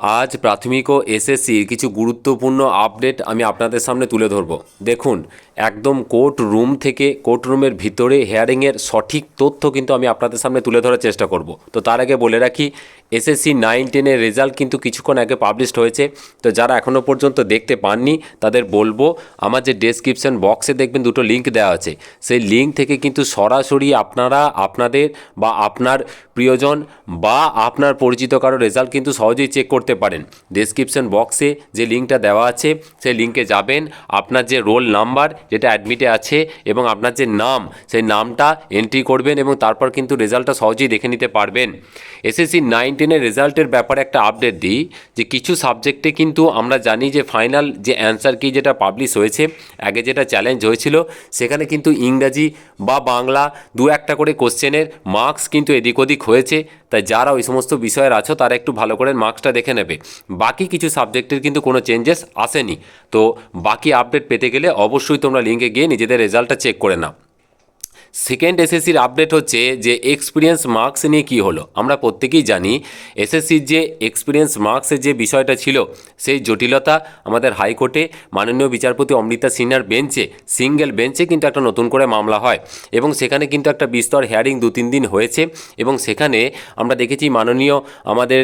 আজ প্রাথমিক ও এসএসসির কিছু গুরুত্বপূর্ণ আপডেট আমি আপনাদের সামনে তুলে ধরব। দেখুন, একদম কোর্ট রুম থেকে কোর্ট রুমের ভিতরে হেয়ারিংয়ের সঠিক তথ্য কিন্তু আমি আপনাদের সামনে তুলে ধরার চেষ্টা করব। তো তার আগে বলে রাখি এসএসসি নাইন টেনের রেজাল্ট কিন্তু কিছুক্ষণ আগে পাবলিশড হয়েছে। তো যারা এখনও পর্যন্ত দেখতে পাননি, তাদের বলব, আমার যে ডেসক্রিপশন বক্সে দেখবেন দুটো লিঙ্ক দেওয়া আছে। সেই লিঙ্ক থেকে কিন্তু সরাসরি আপনারা, আপনাদের বা আপনার প্রিয়জন বা আপনার পরিচিত কারও রেজাল্ট কিন্তু সহজেই চেক করতে পারেন। ডেসক্রিপশন বক্সে যে লিঙ্কটা দেওয়া আছে, সেই লিঙ্কে যাবেন। আপনার যে রোল নাম্বার যেটা অ্যাডমিটে আছে, এবং আপনার যে নাম, সেই নামটা এন্ট্রি করবেন এবং তারপর কিন্তু রেজাল্টটা সহজেই দেখে নিতে পারবেন। এসএসসি নাইন টেনের রেজাল্টের ব্যাপারে একটা আপডেট দিই যে কিছু সাবজেক্টে কিন্তু আমরা জানি যে ফাইনাল যে অ্যান্সার কি যেটা পাবলিশ হয়েছে, আগে যেটা চ্যালেঞ্জ হয়েছিল, সেখানে কিন্তু ইংরাজি বা বাংলা দু একটা করে কোশ্চেনের মার্কস কিন্তু এদিক ওদিক হয়েছে। তাই যারা ওই সমস্ত বিষয়ের আছো, তারা একটু ভালো করে মার্কসটা দেখে নেবে। বাকি কিছু সাবজেক্টের কিন্তু কোনো চেঞ্জেস আসেনি। তো বাকি আপডেট পেতে গেলে অবশ্যই তোমরা লিঙ্কে গিয়ে নিজেদের রেজাল্টটা চেক করে নাও। সেকেন্ড এসএসসির আপডেট হচ্ছে যে এক্সপিরিয়েন্স মার্কস নিয়ে কী হলো। আমরা প্রত্যেকেই জানি এসএসসির যে এক্সপিরিয়েন্স মার্কসের যে বিষয়টা ছিল, সেই জটিলতা আমাদের হাইকোর্টে মাননীয় বিচারপতি অমৃতা সিনহার বেঞ্চে সিঙ্গেল বেঞ্চে কিন্তু একটা নতুন করে মামলা হয় এবং সেখানে কিন্তু একটা বিস্তর হেয়ারিং দু তিন দিন হয়েছে এবং সেখানে আমরা দেখেছি মাননীয় আমাদের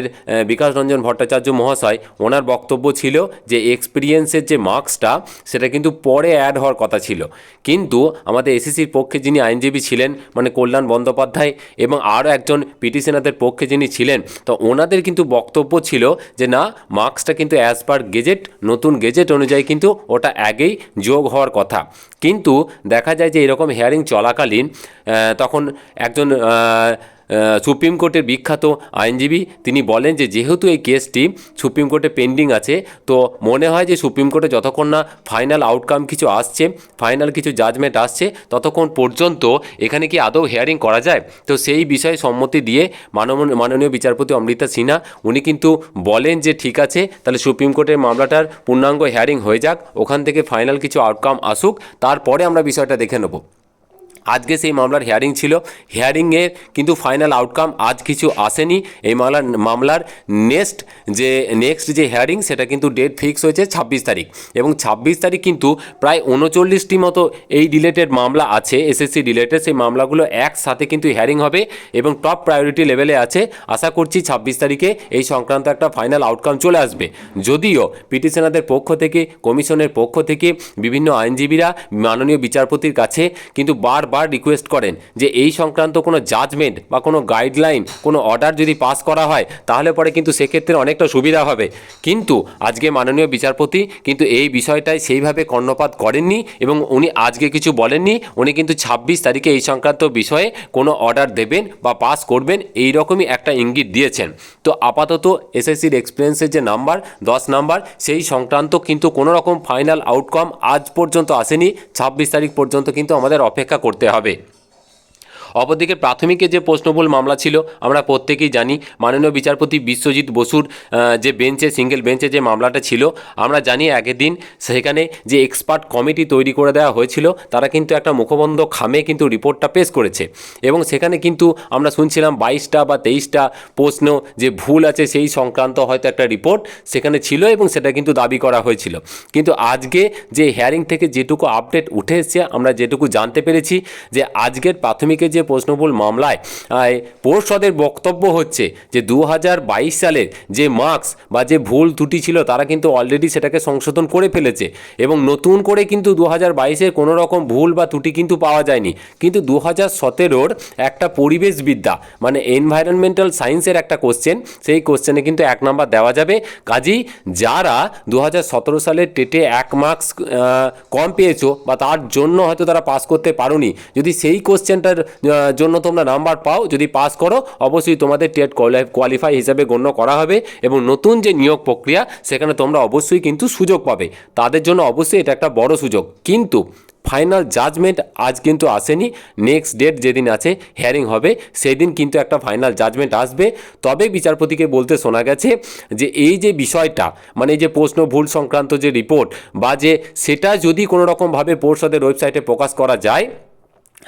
বিকাশ রঞ্জন ভট্টাচার্য মহাশয়, ওনার বক্তব্য ছিল যে এক্সপিরিয়েন্সের যে মার্কসটা সেটা কিন্তু পরে অ্যাড হওয়ার কথা ছিল। কিন্তু আমাদের এসএসসির পক্ষে যিনি আইনজীবী ছিলেন মানে কল্যাণ বন্দ্যোপাধ্যায় এবং আরও একজন পিটি সেনাদের পক্ষে যিনি ছিলেন। তো ওনাদের কিন্তু বক্তব্য ছিল যে, না, মার্কসটা কিন্তু অ্যাজ পার গেজেট, নতুন গেজেট অনুযায়ী কিন্তু ওটা আগেই যোগ হওয়ার কথা। কিন্তু দেখা যায় যে, এরকম হেয়ারিং চলাকালীন তখন একজন সুপ্রিম কোর্টের বিখ্যাত আইনজীবী, তিনি বলেন যে যেহেতু এই কেসটি সুপ্রিম কোর্টে পেন্ডিং আছে, তো মনে হয় যে সুপ্রিম কোর্টে যতক্ষণ না ফাইনাল আউটকাম কিছু আসছে, ফাইনাল কিছু জাজমেন্ট আসছে, ততক্ষণ পর্যন্ত এখানে কি আদৌ হেয়ারিং করা যায়? তো সেই বিষয়ে সম্মতি দিয়ে মাননীয় বিচারপতি অমৃতা সিনহা, উনি কিন্তু বলেন যে ঠিক আছে, তাহলে সুপ্রিম কোর্টের মামলাটার পূর্ণাঙ্গ হেয়ারিং হয়ে যাক, ওখান থেকে ফাইনাল কিছু আউটকাম আসুক, তারপরে আমরা বিষয়টা দেখে নেব। আজকে সেই মামলার হিয়ারিং ছিল। হিয়ারিংয়ের কিন্তু ফাইনাল আউটকাম আজ কিছু আসেনি। এই মামলার মামলার নেক্সট যে নেক্সট যে হিয়ারিং সেটা কিন্তু ডেট ফিক্স হয়েছে ছাব্বিশ তারিখ। এবং ছাব্বিশ তারিখ কিন্তু প্রায় উনচল্লিশটি মতো এই রিলেটেড মামলা আছে এসএসসি রিলেটেড সেই মামলাগুলো একসাথে কিন্তু হিয়ারিং হবে এবং টপ প্রায়োরিটি লেভেলে আছে। আশা করছি ছাব্বিশ তারিখে এই সংক্রান্ত একটা ফাইনাল আউটকাম চলে আসবে। যদিও পিটিশনারদের পক্ষ থেকে, কমিশনের পক্ষ থেকে, বিভিন্ন আইনজীবীরা, মাননীয় বিচারপতির কাছে কিন্তু বারবার রিকোয়েস্ট করেন যে এই সংক্রান্ত কোনো জাজমেন্ট বা কোনো গাইডলাইন কোনো অর্ডার যদি পাস করা হয়, তাহলে পরে কিন্তু সেক্ষেত্রে অনেকটা সুবিধা হবে। কিন্তু আজকে মাননীয় বিচারপতি কিন্তু এই বিষয়টায় সেইভাবে কর্ণপাত করেননি এবং উনি আজকে কিছু বলেননি। উনি কিন্তু ছাব্বিশ তারিখে এই সংক্রান্ত বিষয়ে কোনো অর্ডার দেবেন বা পাস করবেন এই রকমই একটা ইঙ্গিত দিয়েছেন। তো আপাতত এসএসসির এক্সপিরিয়েন্সের যে নাম্বার দশ নাম্বার সেই সংক্রান্ত কিন্তু কোনো রকম ফাইনাল আউটকাম আজ পর্যন্ত আসেনি। ছাব্বিশ তারিখ পর্যন্ত কিন্তু আমাদের অপেক্ষা করতে হবে। অপরদিকে প্রাথমিকে যে প্রশ্নবুল মামলা ছিল, আমরা প্রত্যেকেই জানি, মাননীয় বিচারপতি বিশ্বজিৎ বসুর যে বেঞ্চে, সিঙ্গেল বেঞ্চে যে মামলাটা ছিল, আমরা জানি আগের দিন সেখানে যে এক্সপার্ট কমিটি তৈরি করে দেওয়া হয়েছিল, তারা কিন্তু একটা মুখবন্ধ খামে কিন্তু রিপোর্টটা পেশ করেছে। এবং সেখানে কিন্তু আমরা শুনছিলাম বাইশটা বা তেইশটা প্রশ্ন যে ভুল আছে, সেই সংক্রান্ত হয়তো একটা রিপোর্ট সেখানে ছিল এবং সেটা কিন্তু দাবি করা হয়েছিল। কিন্তু আজকে যে হেয়ারিং থেকে যেটুকু আপডেট উঠে এসছে, আমরা যেটুকু জানতে পেরেছি যে আজকের প্রাথমিকের যে প্রশ্নবুল মামলায় আহ, পর্ষদের বক্তব্য হচ্ছে যে দু হাজার বাইশ সালের যে মার্কস বা যে ভুল ত্রুটি ছিল তারা কিন্তু অলরেডি সেটাকে সংশোধন করে ফেলেছে। এবং নতুন করে কিন্তু দু হাজার বাইশের কোনো রকম ভুল বা ত্রুটি কিন্তু পাওয়া যায়নি। কিন্তু দু হাজার সতেরোর একটা পরিবেশবিদ্যা মানে এনভায়রনমেন্টাল সায়েন্সের একটা কোশ্চেন সেই কোশ্চেনে কিন্তু এক নাম্বার দেওয়া যাবে। কাজেই যারা দু হাজার সতেরো সালের টেটে এক মার্কস কম পেয়েছ বা তার জন্য হয়তো তারা পাস করতে পারোনি যদি সেই কোশ্চেনটার জন্য তোমরা নাম্বার পাও, যদি পাস করো, অবশ্যই তোমাদের টেট কোয়ালিফাই হিসাবে গণ্য করা হবে এবং নতুন যে নিয়োগ প্রক্রিয়া, সেখানে তোমরা অবশ্যই কিন্তু সুযোগ পাবে। তাদের জন্য অবশ্যই এটা একটা বড় সুযোগ। কিন্তু ফাইনাল জাজমেন্ট আজ কিন্তু আসেনি নেক্সট ডেট যেদিন আছে হিয়ারিং হবে সেই দিন কিন্তু একটা ফাইনাল জাজমেন্ট আসবে। তবে বিচারপতিকে বলতে শোনা গেছে যে এই যে বিষয়টা মানে এই যে প্রশ্ন ভুল সংক্রান্ত যে রিপোর্ট বা যে সেটা যদি কোনো রকমভাবে পর্ষদের ওয়েবসাইটে প্রকাশ করা যায়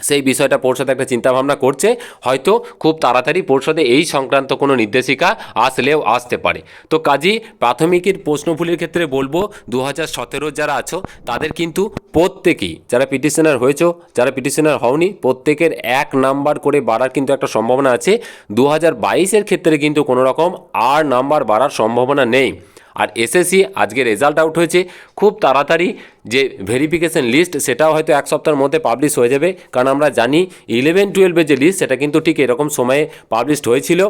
সেই বিষয়টা পরিষদ একটা চিন্তাভাবনা করছে, হয়তো খুব তাড়াতাড়ি পরিষদে এই সংক্রান্ত কোনো নির্দেশিকা আসলেও আসতে পারে। তো কাজী, প্রাথমিকের প্রশ্নভুলির ক্ষেত্রে বলব দু হাজার সতেরো যারা আছো, তাদের কিন্তু প্রত্যেকেই, যারা পিটিশনার হয়েছো, যারা পিটিশনার হওনি, প্রত্যেকের এক নাম্বার করে বাড়ার কিন্তু একটা সম্ভাবনা আছে। দু হাজার ক্ষেত্রে কিন্তু কোনো রকম আর নাম্বার বাড়ার সম্ভাবনা নেই। আর এসএসসি আজকে রেজাল্ট আউট হয়েছে। খুব তাড়াতাড়ি যে ভেরিফিকেশন লিস্ট সেটাও হয়তো এক সপ্তাহের মধ্যে পাবলিশ হয়ে যাবে। কারণ আমরা জানি ইলেভেন টুয়েলভের যে লিস্ট সেটা কিন্তু ঠিক এরকম সময়ে পাবলিশড হয়েছিল।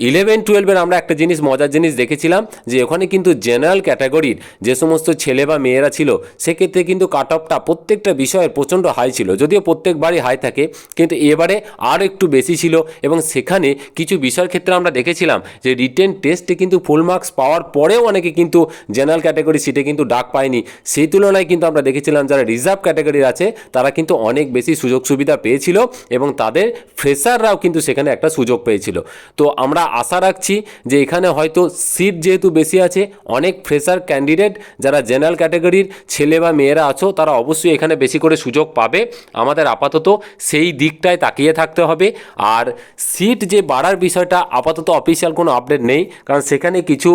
ইলেভেন, টুয়েলভের আমরা একটা জিনিস, মজার জিনিস দেখেছিলাম যে ওখানে কিন্তু জেনারেল ক্যাটাগরির যে সমস্ত ছেলে বা মেয়েরা ছিল, সেক্ষেত্রে কিন্তু কাট অফটা প্রত্যেকটা বিষয়ের প্রচণ্ড হাই ছিল। যদিও প্রত্যেকবারই হাই থাকে, কিন্তু এবারে আর একটু বেশি ছিল এবং সেখানে কিছু বিষয়ের ক্ষেত্রে আমরা দেখেছিলাম যে রিটেন টেস্টে কিন্তু ফুল মার্কস পাওয়ার পরেও অনেকে কিন্তু জেনারেল ক্যাটাগরি সিটে কিন্তু ডাক পায়নি। সেই তুলনায় কিন্তু আমরা দেখেছিলাম যারা রিজার্ভ ক্যাটাগরির আছে, তারা কিন্তু অনেক বেশি সুযোগ সুবিধা পেয়েছিল এবং তাদের ফ্রেশাররাও কিন্তু সেখানে একটা সুযোগ পেয়েছিল। তো আমরা আশা রাখছি যে এখানে হয়তো সিট যেহেতু বেশি আছে, অনেক ফ্রেশার ক্যান্ডিডেট যারা জেনারেল ক্যাটাগরির ছেলে বা মেয়েরা আছো, তারা অবশ্যই এখানে বেশি করে সুযোগ পাবে। আমাদের আপাতত সেই দিকটায় তাকিয়ে থাকতে হবে। আর সিট যে বাড়ার বিষয়টা আপাতত অফিসিয়াল কোনো আপডেট নেই, কারণ সেখানে কিছু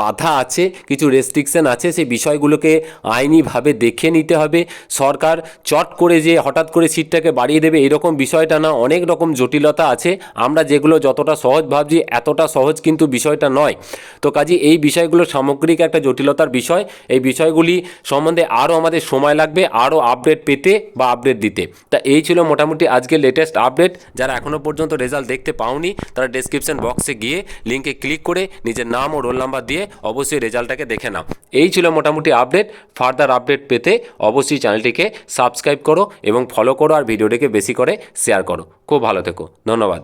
বাধা আছে, কিছু রেস্ট্রিকশন আছে, সেই বিষয়গুলোকে আইনিভাবে দেখে নিতে হবে। সরকার চট করে যে হঠাৎ করে সিটটাকে বাড়িয়ে দেবে, এরকম বিষয়টা না, অনেক রকম জটিলতা আছে। আমরা যেগুলো যতটা সহজ ভাবছি, এতটা সহজ কিন্তু বিষয়টা নয়। তো কাজে, এই বিষয়গুলো সামগ্রিক একটা জটিলতার বিষয়। এই বিষয়গুলি সম্বন্ধে আরও আমাদের সময় লাগবে, আরও আপডেট পেতে বা আপডেট দিতে। তা এই ছিল মোটামুটি আজকে লেটেস্ট আপডেট যারা এখনও পর্যন্ত রেজাল্ট দেখতে পাওনি, তারা ডেসক্রিপশন বক্সে গিয়ে লিঙ্কে ক্লিক করে নিজের নাম ও রোল নাম্বার দিয়ে অবশ্যই রেজাল্টটাকে দেখে নাও। এই ছিল মোটামুটি আপডেট। ফার্দার আপডেট পেতে অবশ্যই চ্যানেলটিকে সাবস্ক্রাইব করো এবং ফলো করো আর ভিডিওটিকে বেশি করে শেয়ার করো। খুব ভালো থেকো। ধন্যবাদ।